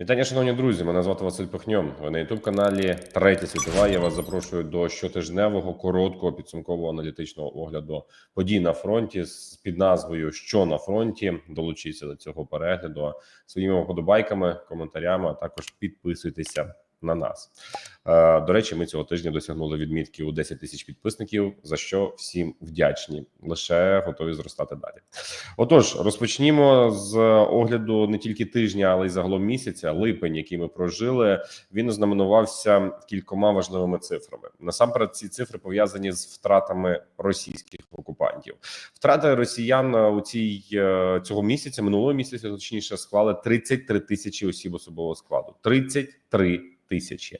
Вітання, шановні друзі. Мене звати Василь Пихньом. Ви на ютуб каналі Третя світова. Я вас запрошую до щотижневого короткого підсумкового аналітичного огляду подій на фронті з під назвою Що на фронті. Долучіться до цього перегляду своїми вподобайками, коментарями. А також підписуйтеся на нас. Е, До речі, ми цього тижня досягнули відмітки у 10 тисяч підписників, за що всім вдячні. Лише готові зростати далі. Отож, розпочнімо з огляду не тільки тижня, але й загалом місяця. Липень, який ми прожили, він ознаменувався кількома важливими цифрами. Насамперед, ці цифри пов'язані з втратами російських окупантів. Втрати росіян у цій е, цього місяця, минулого місяця, точніше, склали 33 тисячі осіб особового складу. 33 тисячі.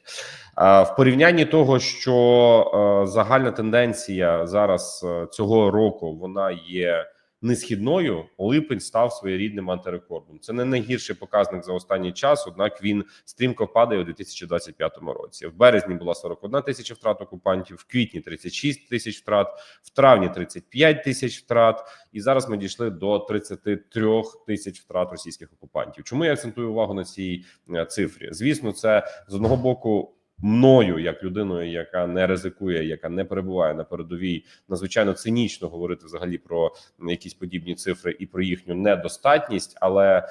В порівнянні того, що е, загальна тенденція зараз е, цього року вона є несхідною, липень став своєрідним антирекордом. Це не найгірший показник за останній час однак він стрімко падає у 2025 році. В березні була 41 тисяча втрат окупантів, в квітні 36 тисяч втрат, в травні 35 тисяч втрат, і зараз ми дійшли до 33 тисяч втрат російських окупантів. Чому я акцентую увагу на цій е, цифрі? Звісно, це з одного боку. Мною, як людиною, яка не ризикує, яка не перебуває на передовій, надзвичайно цинічно говорити взагалі про якісь подібні цифри і про їхню недостатність. Але е,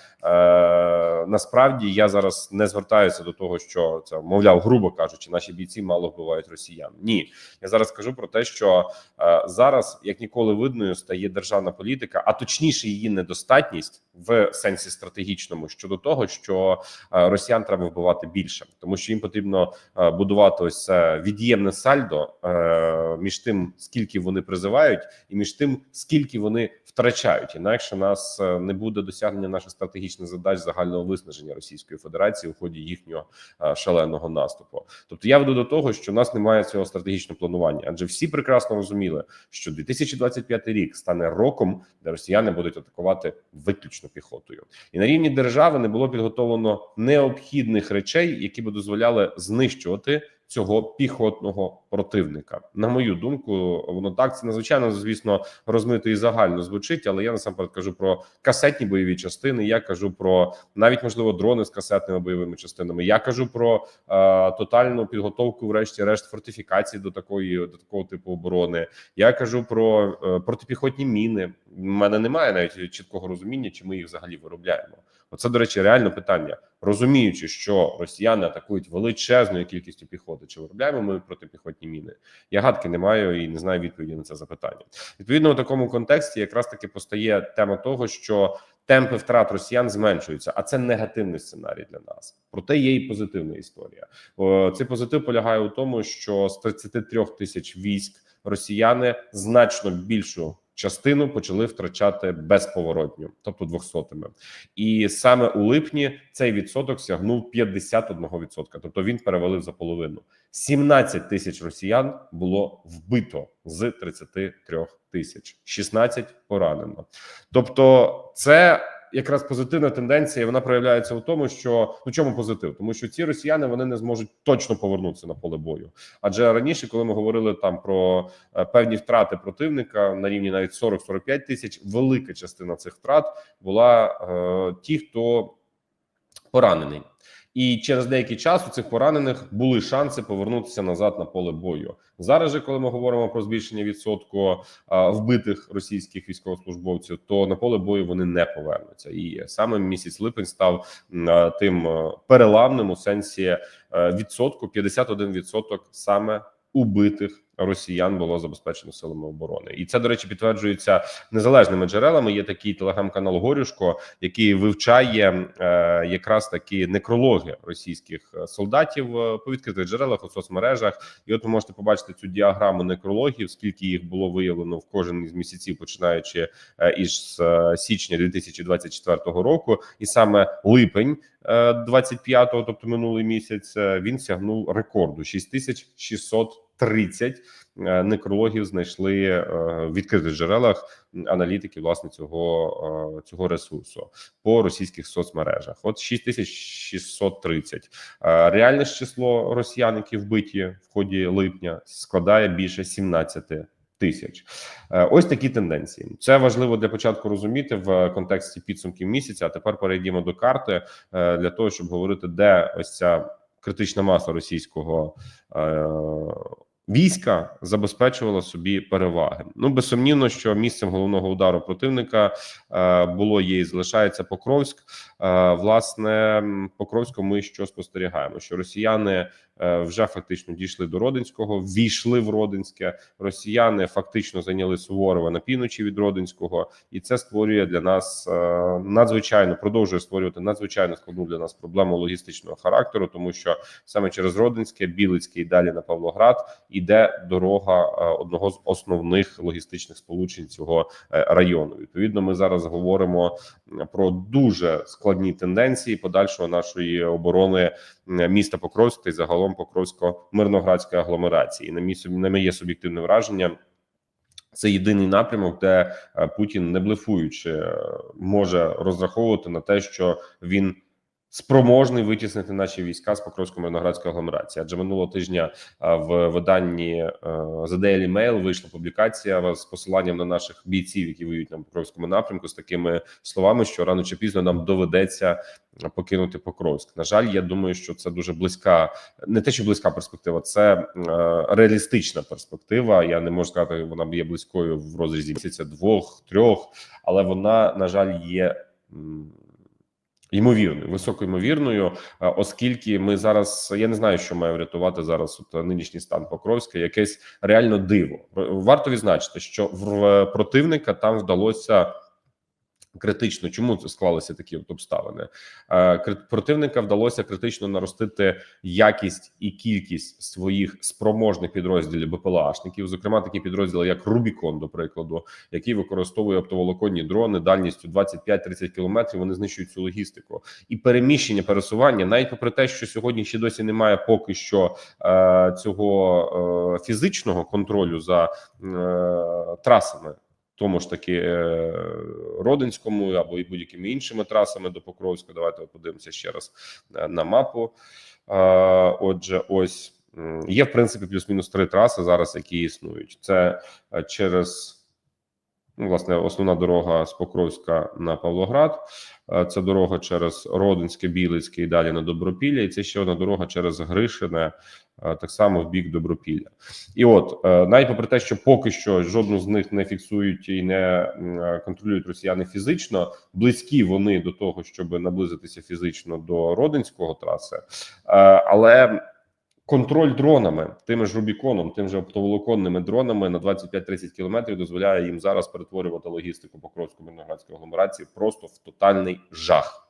насправді я зараз не звертаюся до того, що це мовляв, грубо кажучи, наші бійці мало вбивають росіян. Ні, я зараз кажу про те, що е, зараз як ніколи видною стає державна політика, а точніше її недостатність в сенсі стратегічному щодо того, що е, росіян треба вбивати більше, тому що їм потрібно будувати ось це від'ємне сальдо е, між тим, скільки вони призивають, і між тим, скільки вони втрачають. Інакше нас е, не буде досягнення наших стратегічних задач загального виснаження Російської Федерації у ході їхнього е, шаленого наступу. Тобто я веду до того, що в нас немає цього стратегічного планування, адже всі прекрасно розуміли, що 2025 рік стане роком, де росіяни будуть атакувати виключно піхотою, і на рівні держави не було підготовлено необхідних речей, які би дозволяли знищувати цього піхотного противника. На мою думку, воно так це надзвичайно, звісно, розмито і загально звучить, але я насамперед кажу про касетні бойові частини. Я кажу про навіть можливо дрони з касетними бойовими частинами. Я кажу про е, тотальну підготовку, врешті-решт, фортифікації до такої до такого типу оборони. Я кажу про е, протипіхотні міни. У мене немає навіть чіткого розуміння, чи ми їх взагалі виробляємо. Оце, до речі, реально питання, розуміючи, що росіяни атакують величезною кількістю піхоти, чи виробляємо ми протипіхотні міни? Я гадки не маю і не знаю відповіді на це запитання. Відповідно, у такому контексті якраз таки постає тема того, що темпи втрат росіян зменшуються, а це негативний сценарій для нас. Проте є і позитивна історія. Цей позитив полягає у тому, що з 33 тисяч військ росіяни значно більшу частину почали втрачати безповоротню, тобто двохсотими. І саме у липні цей відсоток сягнув 51%, тобто він перевалив за половину. 17 тисяч росіян було вбито з 33 тисяч, 16 поранено. Тобто, це якраз позитивна тенденція. Вона проявляється в тому, що ну чому позитив, тому що ці росіяни вони не зможуть точно повернутися на поле бою. Адже раніше, коли ми говорили там про е, певні втрати противника на рівні навіть 40-45 тисяч, велика частина цих втрат була е, ті, хто поранений. І через деякий час у цих поранених були шанси повернутися назад на поле бою. Зараз же, коли ми говоримо про збільшення відсотку вбитих російських військовослужбовців, то на поле бою вони не повернуться. І саме місяць липень став тим переламним у сенсі а, відсотку 51% саме убитих росіян було забезпечено силами оборони, і це до речі підтверджується незалежними джерелами. Є такий телеграм-канал Горюшко, який вивчає е, якраз такі некрологи російських е, солдатів е, по відкритих джерелах у соцмережах. І от ви можете побачити цю діаграму некрологів, скільки їх було виявлено в кожен із місяців, починаючи е, із січня 2024 року, і саме липень. 25-го, тобто минулий місяць, він сягнув рекорду 6600 30 е, некрологів знайшли е, в відкритих джерелах аналітики власне цього е, цього ресурсу по російських соцмережах. От 6630. Реальне число росіян, які вбиті в ході липня, складає більше 17 Тисяч ось такі тенденції. Це важливо для початку розуміти в контексті підсумків місяця. А тепер перейдімо до карти для того, щоб говорити, де ось ця критична маса російського війська забезпечувала собі переваги. Ну безсумнівно, що місцем головного удару противника е, було є і залишається Покровськ. Е, власне, Покровську ми що спостерігаємо? Що росіяни вже фактично дійшли до Родинського, ввійшли в Родинське. Росіяни фактично зайняли Суворова на півночі від Родинського, і це створює для нас е, надзвичайно продовжує створювати надзвичайно складну для нас проблему логістичного характеру, тому що саме через Родинське, Білицьке і далі на Павлоград іде дорога е, одного з основних логістичних сполучень цього е, району. Відповідно, ми зараз говоримо про дуже складні тенденції подальшого нашої оборони міста Покровськ та й загалом Покровсько-мирноградської агломерації. На мій на моє суб'єктивне враження. Це єдиний напрямок, де е, Путін, не блефуючи, е, може розраховувати на те, що він спроможний витіснити наші війська з Покровсько-Мирноградської агломерації. Адже минулого тижня е, в виданні е, The Daily Mail вийшла публікація з посиланням на наших бійців, які воюють на Покровському напрямку, з такими словами, що рано чи пізно нам доведеться покинути Покровськ. На жаль, я думаю, що це дуже близька, не те, що близька перспектива, це е, реалістична перспектива. Я не можу сказати, вона є близькою в розрізі місяця, двох, трьох, але вона, на жаль, є. Ймовірною, високоймовірною, е, оскільки ми зараз я не знаю, що має врятувати зараз от е, нинішній стан Покровська, якесь реально диво. Варто відзначити, що в противника там вдалося критично. Чому склалися такі от обставини? Е, Противника вдалося критично наростити якість і кількість своїх спроможних підрозділів БПЛАшників, зокрема такі підрозділи, як Рубікон, до прикладу, який використовує оптоволоконні дрони дальністю 25-30 кілометрів. Вони знищують цю логістику і переміщення, пересування, навіть попри те, що сьогодні ще досі немає поки що е, цього е, фізичного контролю за е, трасами. Тому ж таки е, Родинському або і будь-якими іншими трасами до Покровська. Давайте подивимося ще раз е, на мапу. Отже, ось є в принципі плюс-мінус три траси зараз, які існують. Це е, через ну, власне основна дорога з Покровська на Павлоград. Це дорога через Родинське, Білицьке і далі на Добропілля. І це ще одна дорога через Гришине, так само в бік Добропілля. І от е, навіть попри те, що поки що жодну з них не фіксують і не е, контролюють росіяни фізично, близькі вони до того, щоб наблизитися фізично до Родинського траси, Е, але. Контроль дронами, тими ж Рубіконом, тим же оптоволоконними дронами на 25-30 кілометрів дозволяє їм зараз перетворювати логістику Покровської мирноградської агломерації просто в тотальний жах.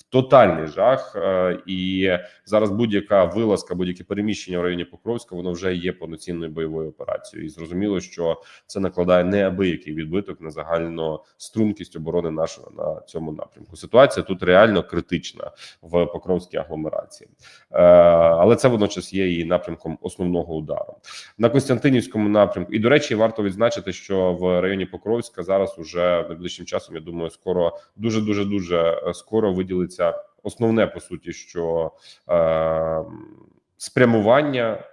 В тотальний жах, е, і зараз будь-яка вилазка, будь-яке переміщення в районі Покровська, воно вже є повноцінною бойовою операцією. І зрозуміло, що це накладає неабиякий відбиток на загальну стрункість оборони нашого на цьому напрямку. Ситуація тут реально критична в Покровській агломерації, Е, але це водночас є і напрямком основного удару на Костянтинівському напрямку. І до речі, варто відзначити, що в районі Покровська зараз уже найближчим часом, я думаю, скоро дуже дуже дуже скоро виділиться основне по суті, що е, спрямування.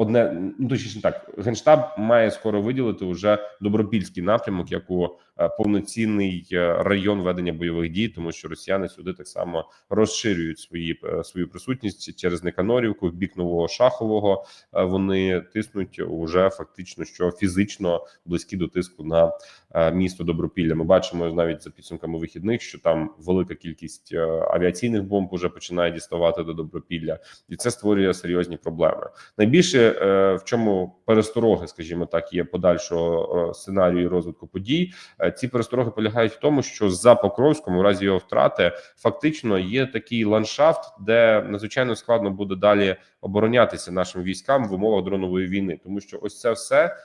Одне ну точніше так, генштаб має скоро виділити вже добропільський напрямок, як у е, повноцінний е, район ведення бойових дій, тому що росіяни сюди так само розширюють свої е, свою присутність через Никанорівку в бік нового шахового. Вони тиснуть уже фактично, що фізично близькі до тиску на місто Добропілля. Ми бачимо навіть за підсумками вихідних, що там велика кількість авіаційних бомб уже починає діставати до Добропілля, і це створює серйозні проблеми. Найбільше е, в чому перестороги, скажімо так, є подальшого е, сценарію розвитку подій. Е, Ці перестороги полягають в тому, що за Покровськом, у разі його втрати, фактично є такий ландшафт, де надзвичайно складно буде далі оборонятися нашим військам в умовах дронової війни, тому що ось це все.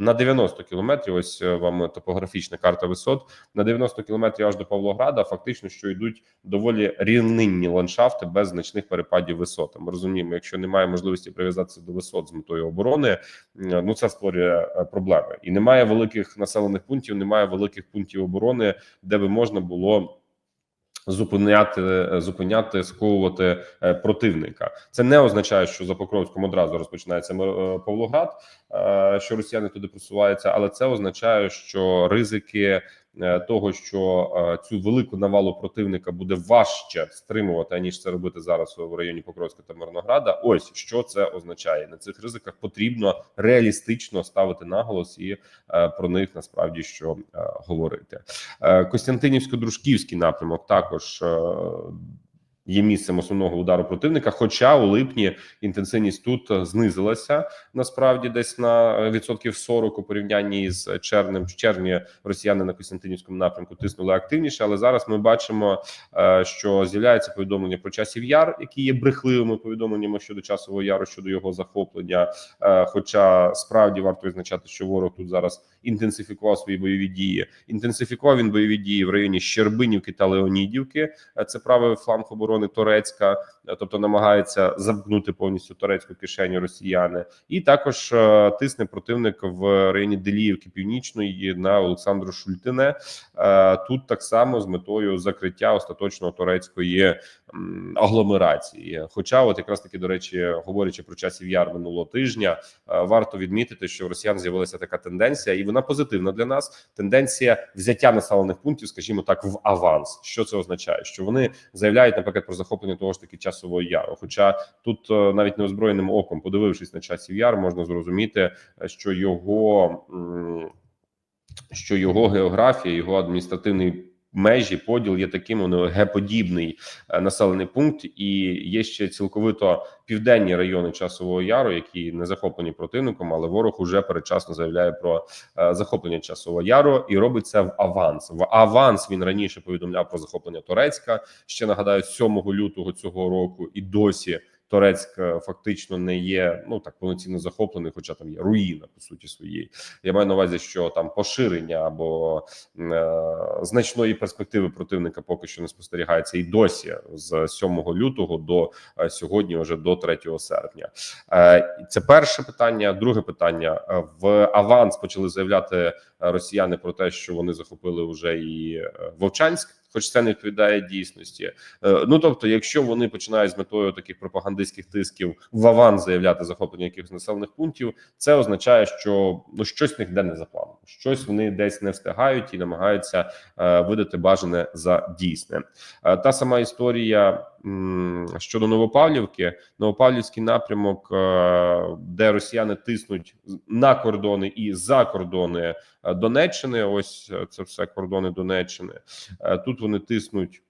На 90 кілометрів, ось е, вам топографічна карта висот. На 90 кілометрів аж до Павлограда, фактично, що йдуть доволі рівнинні ландшафти без значних перепадів висот. Ми розуміємо, якщо немає можливості прив'язатися до висот з метою оборони, е, ну це створює е, проблеми. І немає великих населених пунктів, немає великих пунктів оборони, де би можна було Зупиняти, зупиняти, сковувати е, противника. Це не означає, що за Покровськом одразу розпочинається е, Павлоград, е, що росіяни туди просуваються, але це означає, що ризики е, того, що е, цю велику навалу противника буде важче стримувати, аніж це робити зараз в районі Покровська та Мирнограда. Ось що це означає. На цих ризиках потрібно реалістично ставити наголос і е, про них насправді що е, говорити. Е, Костянтинівсько-дружківський напрямок також. Є місцем основного удару противника. Хоча у липні інтенсивність тут е, знизилася насправді десь на е, відсотків 40 у порівнянні з червнем. В червні росіяни на Костянтинівському напрямку тиснули активніше, але зараз ми бачимо, е, що з'являється повідомлення про часів яр, які є брехливими повідомленнями щодо часового яру, щодо його захоплення. Хоча справді варто відзначати, що ворог тут зараз інтенсифікував свої бойові дії. Інтенсифікував він бойові дії в районі Щербинівки та Леонідівки. Це правий фланг оборони Турецька, е, тобто намагається замкнути повністю турецьку кишеню росіяни, і також е, тисне противник в районі Деліївки Північної на Олександру Шультине. Е, Тут так само з метою закриття остаточного турецької агломерації. Хоча, от якраз таки до речі, говорячи про часів яр минулого тижня, варто відмітити, що в росіян з'явилася така тенденція, і вона позитивна для нас. Тенденція взяття населених пунктів, скажімо так, в аванс. Що це означає? Що вони заявляють, наприклад, про захоплення того ж таки часового яру. Хоча тут е, навіть неозброєним оком, подивившись на часів яр, можна зрозуміти, е, що його що його географія, його адміністративний межі поділ є таким воно геподібний е, населений пункт, і є ще цілковито південні райони часового яру, які не захоплені противником, але ворог уже передчасно заявляє про е, захоплення часового яру і робить це в аванс. В аванс він раніше повідомляв про захоплення Турецька. Ще нагадаю, 7 лютого цього року і досі. Торецьк фактично не є ну так повноцінно захоплений, хоча там є руїна по суті своєї. Я маю на увазі, що там поширення або е, значної перспективи противника поки що не спостерігається і досі з 7 лютого до е, сьогодні, вже до 3 серпня. Е, це перше питання. Друге питання Е, в аванс почали заявляти росіяни про те, що вони захопили вже і е, Вовчанськ. Хоч це не відповідає дійсності, Е, ну тобто, якщо вони починають з метою таких пропагандистських тисків в аванс заявляти захоплення якихось населених пунктів, це означає, що ну щось них йде не за планом, щось вони десь не встигають і намагаються е, видати бажане за дійсне. Е, та сама історія щодо Новопавлівки, Новопавлівський напрямок, е, де росіяни тиснуть на кордони і за кордони е, Донеччини. Ось е, це все кордони Донеччини. Тут вони тиснуть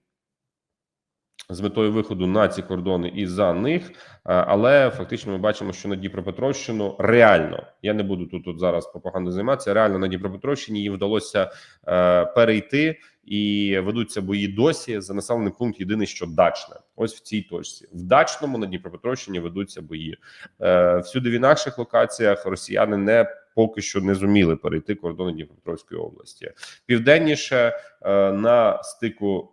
з метою виходу на ці кордони і за них, е, але фактично ми бачимо, що на Дніпропетровщину реально я не буду тут, тут зараз пропагандою займатися. Реально на Дніпропетровщині їм вдалося е, перейти і ведуться бої досі за населений пункт. Єдине, що дачне, ось в цій точці в дачному на Дніпропетровщині ведуться бої. Е, всюди в інакших локаціях росіяни не поки що не зуміли перейти кордони Дніпропетровської області. Південніше е, на стику.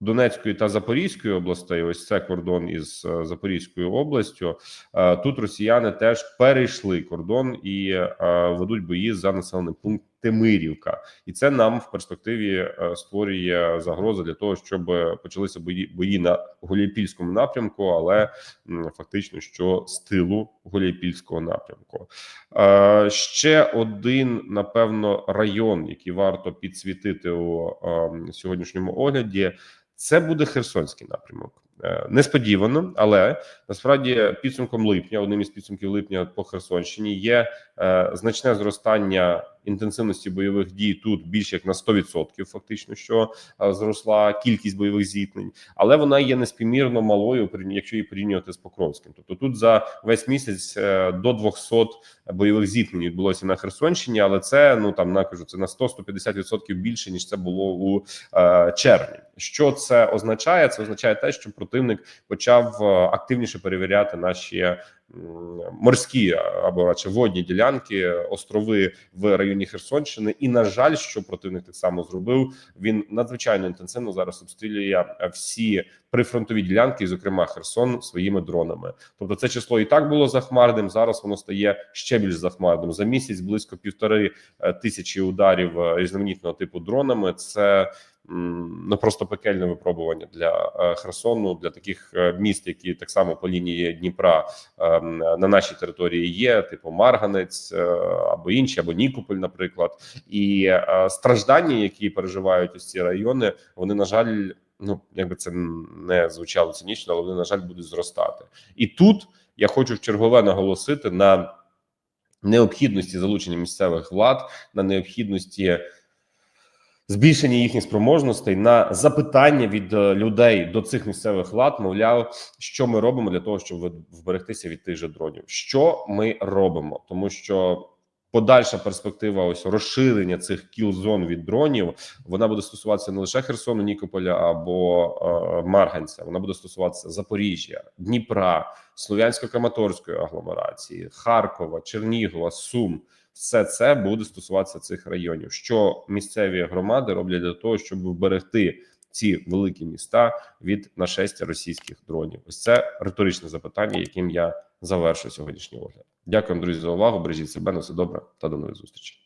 Донецької та Запорізької областей, ось це кордон із е, Запорізькою областю. Е, Тут росіяни теж перейшли кордон і е, ведуть бої за населений пункт Тимирівка, і це нам в перспективі створює загрозу для того, щоб почалися бої бої на Гуляйпільському напрямку, але фактично що з тилу Гуляйпільського напрямку. Ще один напевно район, який варто підсвітити у е, сьогоднішньому огляді. Це буде Херсонський напрямок. Е, Несподівано, але насправді підсумком липня, одним із підсумків липня по Херсонщині, є е, значне зростання інтенсивності бойових дій тут більше як на 100%, фактично, що е, зросла кількість бойових зіткнень, але вона є неспівмірно малою, якщо її порівнювати з Покровським. Тобто тут за весь місяць до 200 бойових зіткнень відбулося на Херсонщині, але це ну там накажу це на 100-150% більше ніж це було у червні. Що це означає? Це означає те, що противник почав е, активніше перевіряти наші морські або радше водні ділянки, острови в районі Херсонщини. І на жаль, що противник так само зробив. Він надзвичайно інтенсивно зараз обстрілює е, всі прифронтові ділянки, зокрема Херсон, своїми дронами. Тобто, це число і так було захмарним. Зараз воно стає ще більш захмарним. За місяць близько півтори е, тисячі ударів е, різноманітного типу дронами. Це ну просто пекельне випробування для е, Херсону, для таких е, міст, які так само по лінії Дніпра е, на нашій території є, типу Марганець е, або інші, або Нікополь, наприклад, і страждання, які переживають ось ці райони, вони на жаль. Ну, якби це не звучало цинічно, але вони на жаль будуть зростати. І тут я хочу в чергове наголосити на необхідності залучення місцевих влад, на необхідності збільшення їхніх спроможностей, на запитання від е, людей до цих місцевих влад, мовляв, що ми робимо для того, щоб вберегтися від тих же дронів. Що ми робимо, тому що. Подальша перспектива, ось розширення цих кіл-зон від дронів, вона буде стосуватися не лише Херсону, Нікополя або е, Марганця. Вона буде стосуватися Запоріжжя, Дніпра, Слов'янсько-Краматорської агломерації, Харкова, Чернігова, Сум. Все це буде стосуватися цих районів. Що місцеві громади роблять для того, щоб вберегти ці великі міста від нашестя російських дронів? Ось це риторичне запитання, яким я завершу сьогоднішній огляд. Дякую, друзі, за увагу. Бережіть себе на все добре та до нових зустрічей.